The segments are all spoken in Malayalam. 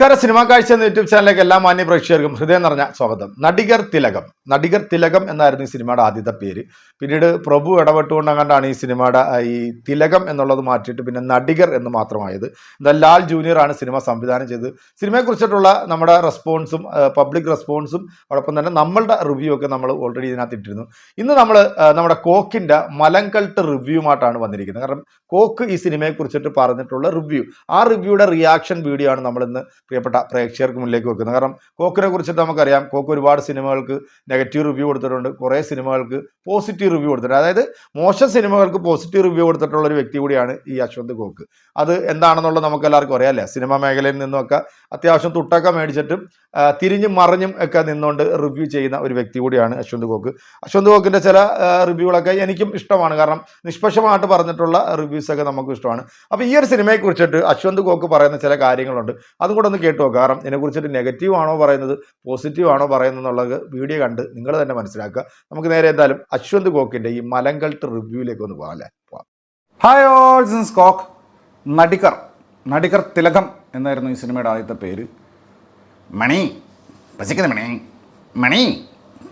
നമസ്കാരം സിനിമാ കാഴ്ച എന്ന യൂട്യൂബ് ചാനലിലേക്ക് എല്ലാ മാന്യ പ്രേക്ഷകർക്കും ഹൃദയം നിറഞ്ഞ സ്വാഗതം. നടികർ തിലകം. നടികർ തിലകം എന്നായിരുന്നു ഈ സിനിമയുടെ ആദ്യത്തെ പേര്. പിന്നീട് പ്രഭു ഇടപെട്ടുകൊണ്ടങ്ങാണ്ടാണ് ഈ സിനിമയുടെ ഈ തിലകം എന്നുള്ളത് മാറ്റിയിട്ട് പിന്നെ നടികർ എന്ന് മാത്രമായത്. എന്താ ലാൽ ജൂനിയർ ആണ് സിനിമ സംവിധാനം ചെയ്തത്. സിനിമയെക്കുറിച്ചിട്ടുള്ള നമ്മുടെ റെസ്പോൺസും പബ്ലിക് റെസ്പോൺസും അതോടൊപ്പം തന്നെ നമ്മളുടെ റിവ്യൂ ഒക്കെ നമ്മൾ ഓൾറെഡി ഇതിനകത്ത് ഇട്ടിരുന്നു. ഇന്ന് നമ്മൾ നമ്മുടെ കോക്കിന്റെ മലങ്കൾട്ട് റിവ്യൂമായിട്ടാണ് വന്നിരിക്കുന്നത്. കാരണം കോക്ക് ഈ സിനിമയെക്കുറിച്ചിട്ട് പറഞ്ഞിട്ടുള്ള റിവ്യൂ. ആ റിവ്യൂയുടെ റിയാക്ഷൻ വീഡിയോ ആണ് നമ്മൾ ഇന്ന് പ്രിയപ്പെട്ട പ്രേക്ഷകർക്ക് മുന്നിലേക്ക് വെക്കുന്നത് കാരണം കോക്കിനെ കുറിച്ചിട്ട് നമുക്കറിയാം. കോക്ക് ഒരുപാട് സിനിമകൾക്ക് നെഗറ്റീവ് റിവ്യൂ കൊടുത്തിട്ടുണ്ട്. കുറേ സിനിമകൾക്ക് പോസിറ്റീവ് റിവ്യൂ കൊടുത്തിട്ടുണ്ട്. അതായത് മോശം സിനിമകൾക്ക് പോസിറ്റീവ് റിവ്യൂ കൊടുത്തിട്ടുള്ള ഒരു വ്യക്തി കൂടിയാണ് ഈ അശ്വന്ത് കോക്ക്. അത് എന്താണെന്നുള്ളത് നമുക്ക് എല്ലാവർക്കും അറിയാമല്ലേ സിനിമ മേഖലയിൽ നിന്നൊക്കെ അത്യാവശ്യം തുട്ടൊക്കെ മേടിച്ചിട്ടും തിരിഞ്ഞും മറിഞ്ഞും ഒക്കെ നിന്നുകൊണ്ട് റിവ്യൂ ചെയ്യുന്ന ഒരു വ്യക്തി കൂടിയാണ് അശ്വന്ത് കോക്ക്. അശ്വന്ത് കോക്കിന്റെ ചില റിവ്യൂകളൊക്കെ എനിക്കും ഇഷ്ടമാണ്. കാരണം നിഷ്പക്ഷമായിട്ട് പറഞ്ഞിട്ടുള്ള റിവ്യൂസൊക്കെ നമുക്കും ഇഷ്ടമാണ്. അപ്പോൾ ഈ ഒരു സിനിമയെക്കുറിച്ചിട്ട് അശ്വന്ത് കോക്ക് പറയുന്ന ചില കാര്യങ്ങളുണ്ട്. അതും കൂടെ ഒന്ന് കേട്ടു? കാരണം ഇതിനെക്കുറിച്ചിട്ട് നെഗറ്റീവ് ആണോ പറയുന്നത് പോസിറ്റീവ് ആണോ പറയുന്നത് എന്നുള്ളത് വീഡിയോ കണ്ട് നിങ്ങൾ തന്നെ മനസ്സിലാക്കുക. നമുക്ക് നേരെ എന്തായാലും അശ്വന്ത് കോക്കിന്റെ ഈ മലങ്കൾട്ട് റിവ്യൂയിലേക്ക് ഒന്ന് പോകാം അല്ലേ? പോവാം ഹായ് ഓൾസ് ദിസ് കോക്ക് നടികർ നടികർ തിലകം എന്നായിരുന്നു ഈ സിനിമയുടെ ആദ്യത്തെ പേര്. മണി പസിക്കുന്ന മണി മണി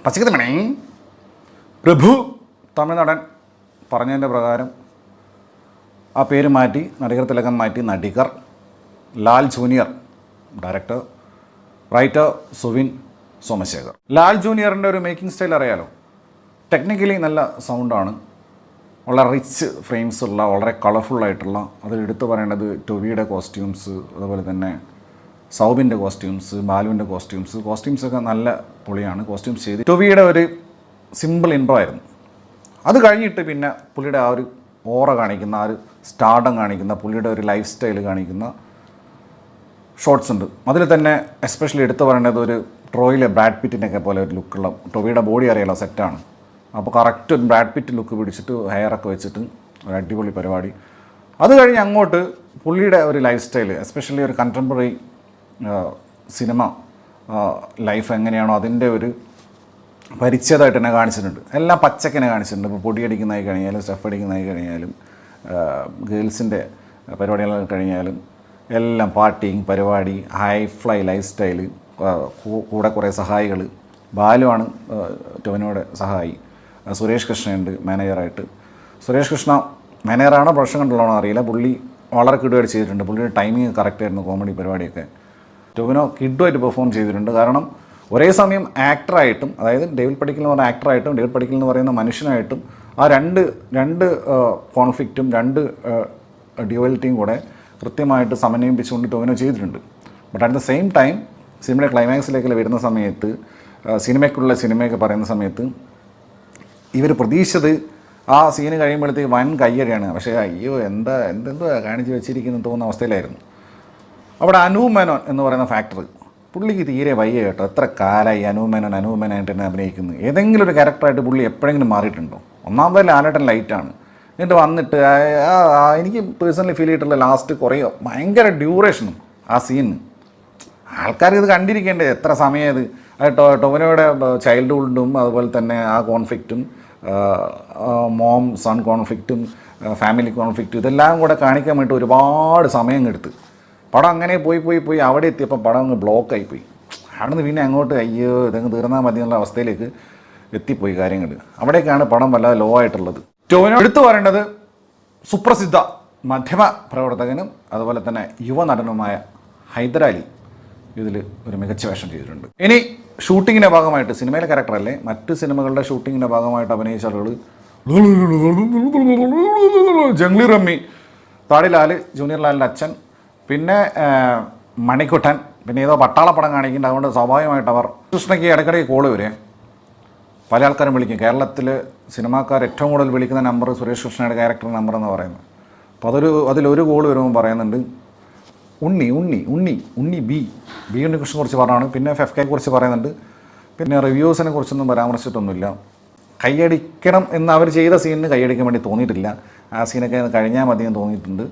പസിക്കുന്ന മണി. പ്രഭു തമിഴ്നടൻ പറഞ്ഞതിന്റെ പ്രകാരം ആ പേര് മാറ്റി നടികർ തിലകം മാറ്റി Nadikar Lal junior. Director writer Suvin Somasekhar. Lal ജൂനിയറിന്റെ ഒരു മേക്കിംഗ് സ്റ്റൈൽ അറിയാലോ? ടെക്നിക്കലി നല്ല സൗണ്ടാണ്. വളരെ റിച്ച് ഫ്രെയിംസ് ഉള്ള വളരെ കളർഫുൾ ആയിട്ടുള്ള അതിൽ എടുത്തു പറയേണ്ടത് ടൊവിയുടെ കോസ്റ്റ്യൂംസ് അതുപോലെ തന്നെ സൗബിന്റെ കോസ്റ്റ്യൂംസ് ബാലുവിന്റെ കോസ്റ്റ്യൂംസ്. കോസ്റ്റ്യൂംസ് ഒക്കെ നല്ല പൊളിയാണ്. കോസ്റ്റ്യൂംസ് ചെയ്ത് ടൊവിയുടെ ഒരു സിമ്പിൾ ഇൻട്രോ ആയിരുന്നു. അത് കഴിഞ്ഞിട്ട് പിന്നെ പുള്ളിയുടെ ആ ഒരു ഓറ കാണിക്കുന്ന ആ ഒരു സ്റ്റാർഡം കാണിക്കുന്ന പുള്ളിയുടെ ഒരു ലൈഫ് സ്റ്റൈൽ കാണിക്കുന്ന ഷോർട്സ് ഉണ്ട്. അതിൽ തന്നെ എസ്പെഷ്യലി എടുത്തു പറയേണ്ടത് ഒരു ട്രോയിലെ ബ്രാഡ് പിറ്റിനൊക്കെ പോലെ ഒരു ലുക്കുള്ള ടൊവിയുടെ ബോഡി അറിയാലോ സെറ്റാണ് അപ്പോൾ കറക്റ്റ് ഒരു ബ്രാഡ് പിറ്റ് ലുക്ക് പിടിച്ചിട്ട് ഹെയറൊക്കെ വെച്ചിട്ട് ഒരു അടിപൊളി പരിപാടി. അത് കഴിഞ്ഞ് അങ്ങോട്ട് പുള്ളിയുടെ ഒരു ലൈഫ് സ്റ്റൈൽ എസ്പെഷ്യലി ഒരു കണ്ടംപററി സിനിമ ലൈഫ് എങ്ങനെയാണോ അതിന്റെ ഒരു പരിച്ഛേദമായിട്ട് തന്നെ കാണിച്ചിട്ടുണ്ട്. എല്ലാം പച്ചക്കനെ കാണിച്ചിട്ടുണ്ട്. ഇപ്പോൾ പൊടിയടിക്കുന്നതായി കഴിഞ്ഞാലും സ്റ്റഫ് അടിക്കുന്നതായി കഴിഞ്ഞാലും ഗേൾസിന്റെ പരിപാടികൾ കഴിഞ്ഞാലും എല്ലാം പാർട്ടിങ് പരിപാടി ഹൈ ഫ്ലൈ ലൈഫ് സ്റ്റൈൽ കൂടെ കുറേ സഹായികൾ ബാലുവാണ് ടൊവിനോയുടെ സഹായി. സുരേഷ് കൃഷ്ണയുണ്ട് മാനേജറായിട്ട്. സുരേഷ് കൃഷ്ണ മാനേജറാണോ പ്രൊഫഷൻ കണ്ടുള്ളതാണോ അറിയില്ല. പുള്ളി വളരെ കിടുവായിട്ട് ചെയ്തിട്ടുണ്ട്. പുള്ളിയുടെ ടൈമിങ് കറക്റ്റായിരുന്നു കോമഡി പരിപാടിയൊക്കെ. ടൊവിനോ കിഡുമായിട്ട് പെർഫോം ചെയ്തിട്ടുണ്ട്. കാരണം ഒരേ സമയം ആക്ടറായിട്ടും അതായത് ഡേവിൽ പഠിക്കൽ എന്ന് പറയുന്ന ആക്ടറായിട്ടും ഡേവിൽ പഠിക്കൽ എന്ന് പറയുന്ന മനുഷ്യനായിട്ടും ആ രണ്ട് രണ്ട് കോൺഫ്ലിക്റ്റും രണ്ട് ഡ്യുവലിറ്റിയും കൂടെ കൃത്യമായിട്ട് സമന്വയിപ്പിച്ചുകൊണ്ട് ടോവിനോ ചെയ്തിട്ടുണ്ട്. But at the same time സിനിമയുടെ ക്ലൈമാക്സിലേക്ക് വരുന്ന സമയത്ത് സിനിമയ്ക്കുള്ള സിനിമയൊക്കെ പറയുന്ന സമയത്ത് ഇവർ പ്രതീക്ഷിച്ചത് ആ സീന് കഴിയുമ്പോഴത്തേക്ക് വൻ കയ്യടിയാണ്. പക്ഷേ അയ്യോ എന്താ എന്തെന്തോ കാണിച്ച് വെച്ചിരിക്കുന്നു തോന്നുന്ന അവസ്ഥയിലായിരുന്നു. അവിടെ അനൂപ് മേനോൻ എന്ന് പറയുന്ന ഫാക്ടർ പുള്ളിക്ക് തീരെ വയ്യ കേട്ടോ. എത്ര കാലമായി അനൂപ് മേനോൻ അനൂപ് മേനോനായിട്ട് തന്നെ അഭിനയിക്കുന്നത് ഏതെങ്കിലും ഒരു ക്യാരക്ടറായിട്ട് പുള്ളി എപ്പോഴെങ്കിലും മാറിയിട്ടുണ്ടോ? ഒന്നാമതല്ല ലാലേട്ടൻ ലൈറ്റാണ് എന്നിട്ട് വന്നിട്ട് എനിക്ക് പേഴ്സണലി ഫീൽ ചെയ്തിട്ടുള്ള ലാസ്റ്റ് കുറേ ഭയങ്കര ഡ്യൂറേഷനും ആ സീന് ആൾക്കാർ ഇത് കണ്ടിരിക്കേണ്ടത് എത്ര സമയം ഇത് ടോ ടൊവിനോയുടെ ചൈൽഡ്ഹുഡും അതുപോലെ തന്നെ ആ കോൺഫ്ലിക്റ്റും മോം സൺ കോൺഫ്ലിക്റ്റും ഫാമിലി കോൺഫ്ലിക്റ്റും ഇതെല്ലാം കൂടെ കാണിക്കാൻ വേണ്ടി ഒരുപാട് സമയം എടുത്ത്. പടം അങ്ങനെ പോയി പോയി പോയി അവിടെ എത്തിയപ്പോൾ പടം അങ്ങ് ബ്ലോക്കായി പോയി. നിന്ന് പിന്നെ അങ്ങോട്ട് അയ്യോ ഇതങ്ങ് തീർന്നാൽ മതി എന്നുള്ള അവസ്ഥയിലേക്ക് എത്തിപ്പോയി കാര്യങ്ങൾ അവിടേക്കാണ് പടം വല്ലാതെ ലോ ആയിട്ടുള്ളത്. ടോവിനോ എടുത്തു പറയേണ്ടത് സുപ്രസിദ്ധ മാധ്യമ പ്രവർത്തകനും അതുപോലെ തന്നെ യുവനടനുമായ ഹൈദരാലി ഇതിൽ ഒരു മികച്ച വേഷം ചെയ്തിട്ടുണ്ട്. ഇനി ഷൂട്ടിങ്ങിന്റെ ഭാഗമായിട്ട് സിനിമയിലെ ക്യാരക്ടറല്ലേ മറ്റ് സിനിമകളുടെ ഷൂട്ടിങ്ങിന്റെ ഭാഗമായിട്ട് അഭിനയിച്ച ആളുകൾ ജംഗ്ലി റമ്മി താടിലാൽ ജൂനിയർ ലാലിന്റെ അച്ഛൻ പിന്നെ മണിക്കുട്ടൻ പിന്നെ ഏതോ പട്ടാളപ്പടം കാണിക്കുന്നുണ്ട്. അതുകൊണ്ട് സ്വാഭാവികമായിട്ട് അവർ കൃഷ്ണയ്ക്ക് ഇടയ്ക്കിടയ്ക്ക് കോൾ വരെ പല ആൾക്കാരും വിളിക്കും. കേരളത്തിൽ സിനിമാക്കാർ ഏറ്റവും കൂടുതൽ വിളിക്കുന്ന നമ്പർ സുരേഷ് കൃഷ്ണയുടെ ക്യാരക്ടർ നമ്പർ എന്ന് പറയുന്നത്. അപ്പോൾ അതൊരു അതിലൊരു കോൾ വരുമ്പോൾ പറയുന്നുണ്ട് ഉണ്ണി ഉണ്ണി ഉണ്ണി ഉണ്ണി ബി ബി ഉണ്ണികൃഷ്ണനെ കുറിച്ച് പറഞ്ഞാണ്. പിന്നെ എഫ് കെ കുറിച്ച് പറയുന്നുണ്ട്. പിന്നെ റിവ്യൂസിനെ കുറിച്ചൊന്നും പരാമർശിച്ചിട്ടൊന്നുമില്ല. കൈയടിക്കണം എന്ന് അവർ ചെയ്ത സീനിന് കൈയടിക്കാൻ വേണ്ടി തോന്നിയിട്ടില്ല. ആ സീനൊക്കെ കഴിഞ്ഞാൽ മതി എന്ന് തോന്നിയിട്ടുണ്ട്.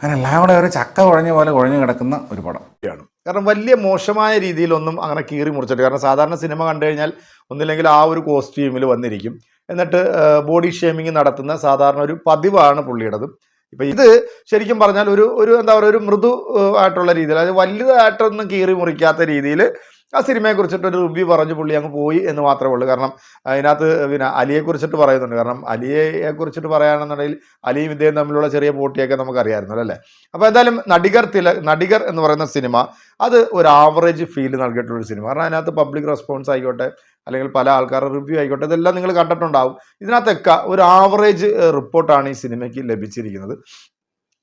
അങ്ങനെ എല്ലാം കൂടെ ഒരു ചക്ക കുഴഞ്ഞ പോലെ കുഴഞ്ഞു കിടക്കുന്ന ഒരു പടം. കാരണം വലിയ മോശമായ രീതിയിലൊന്നും അങ്ങനെ കീറി മുറിച്ചിട്ട് കാരണം സാധാരണ സിനിമ കണ്ടു കഴിഞ്ഞാൽ ഒന്നില്ലെങ്കിൽ ആ ഒരു കോസ്റ്റ്യൂമിൽ വന്നിരിക്കും. എന്നിട്ട് ബോഡി ഷേമിങ് നടത്തുന്ന സാധാരണ ഒരു പതിവാണ് പുള്ളിയുടേത്. ഇപ്പം ഇത് ശരിക്കും പറഞ്ഞാൽ ഒരു ഒരു എന്താ പറയുക ഒരു മൃദു ആയിട്ടുള്ള രീതിയിൽ അതായത് വലുതായിട്ടൊന്നും കീറി മുറിക്കാത്ത രീതിയിൽ ആ സിനിമയെ കുറിച്ചിട്ട് ഒരു റിവ്യൂ പറഞ്ഞു പുള്ളി അങ്ങ് പോയി എന്ന് മാത്രമേ ഉള്ളൂ. കാരണം അതിനകത്ത് പിന്നെ അലിയെ കുറിച്ചിട്ട് പറയുന്നുണ്ട്. കാരണം അലിയെ കുറിച്ചിട്ട് പറയുകയാണെന്നുണ്ടെങ്കിൽ അലിയും ഇദ്ദേഹം തമ്മിലുള്ള ചെറിയ പോട്ടിയൊക്കെ നമുക്കറിയാമായിരുന്നു അല്ലേ? അപ്പോൾ എന്തായാലും നടികർ തില നടികർ എന്ന് പറയുന്ന സിനിമ അത് ഒരു ആവറേജ് ഫീൽ നൽകിയിട്ടുള്ളൊരു സിനിമ. കാരണം അതിനകത്ത് പബ്ലിക് റെസ്പോൺസ് ആയിക്കോട്ടെ അല്ലെങ്കിൽ പല ആൾക്കാരുടെ റിവ്യൂ ആയിക്കോട്ടെ ഇതെല്ലാം നിങ്ങൾ കണ്ടിട്ടുണ്ടാവും. ഇതിനകത്തൊക്കെ ഒരു ആവറേജ് റിപ്പോർട്ടാണ് ഈ സിനിമയ്ക്ക് ലഭിച്ചിരിക്കുന്നത്.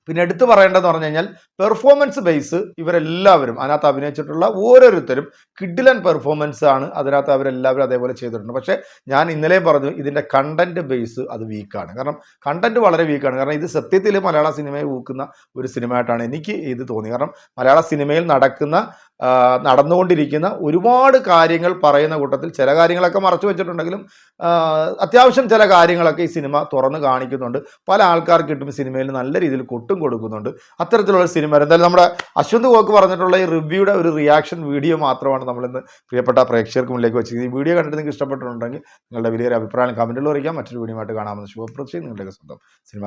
പിന്നെ എടുത്തു പറയേണ്ടതെന്ന് പറഞ്ഞു കഴിഞ്ഞാൽ പെർഫോമൻസ് ബേസ് ഇവരെല്ലാവരും അതിനകത്ത് അഭിനയിച്ചിട്ടുള്ള ഓരോരുത്തരും കിഡിലൻ പെർഫോമൻസ് ആണ് അതിനകത്ത് അവരെല്ലാവരും അതേപോലെ ചെയ്തിട്ടുണ്ട്. പക്ഷേ ഞാൻ ഇന്നലെ പറഞ്ഞു ഇതിന്റെ കണ്ടന്റ് ബേസ് അത് വീക്കാണ് കാരണം കണ്ടന്റ് വളരെ വീക്കാണ് കാരണം ഇത് സത്യത്തിൽ മലയാള സിനിമയെ ഊക്കുന്ന ഒരു സിനിമയായിട്ടാണ് എനിക്ക് ഇത് തോന്നി. കാരണം മലയാള സിനിമയിൽ നടക്കുന്ന നടന്നുകൊണ്ടിരിക്കുന്ന ഒരുപാട് കാര്യങ്ങൾ പറയുന്ന കൂട്ടത്തിൽ ചില കാര്യങ്ങളൊക്കെ മറച്ചു വെച്ചിട്ടുണ്ടെങ്കിലും അത്യാവശ്യം ചില കാര്യങ്ങളൊക്കെ ഈ സിനിമ തുറന്ന് കാണിക്കുന്നുണ്ട്. പല ആൾക്കാർക്ക് കിട്ടും സിനിമയിൽ നല്ല രീതിയിൽ കൊട്ടും കൊടുക്കുന്നുണ്ട്. അത്തരത്തിലുള്ള സിനിമ എന്തായാലും നമ്മുടെ അശ്വന്ത് കോക്ക് പറഞ്ഞിട്ടുള്ള ഈ റിവ്യൂടെ ഒരു റിയാക്ഷൻ വീഡിയോ മാത്രമാണ് നമ്മളിന്ന് പ്രിയപ്പെട്ട പ്രേക്ഷകർക്ക് മുന്നിലേക്ക് വെച്ചത് ഈ വീഡിയോ കണ്ടിട്ട് നിങ്ങൾക്ക് ഇഷ്ടപ്പെട്ടിട്ടുണ്ടെങ്കിൽ നിങ്ങളുടെ വലിയൊരു അഭിപ്രായം കമന്റിൽ അറിയിക്കാം. മറ്റൊരു വീഡിയോ ആയിട്ട് കാണാമെന്ന് ശുഭപ്രതീക്ഷയും നിങ്ങളുടെ സ്വന്തം സിനിമ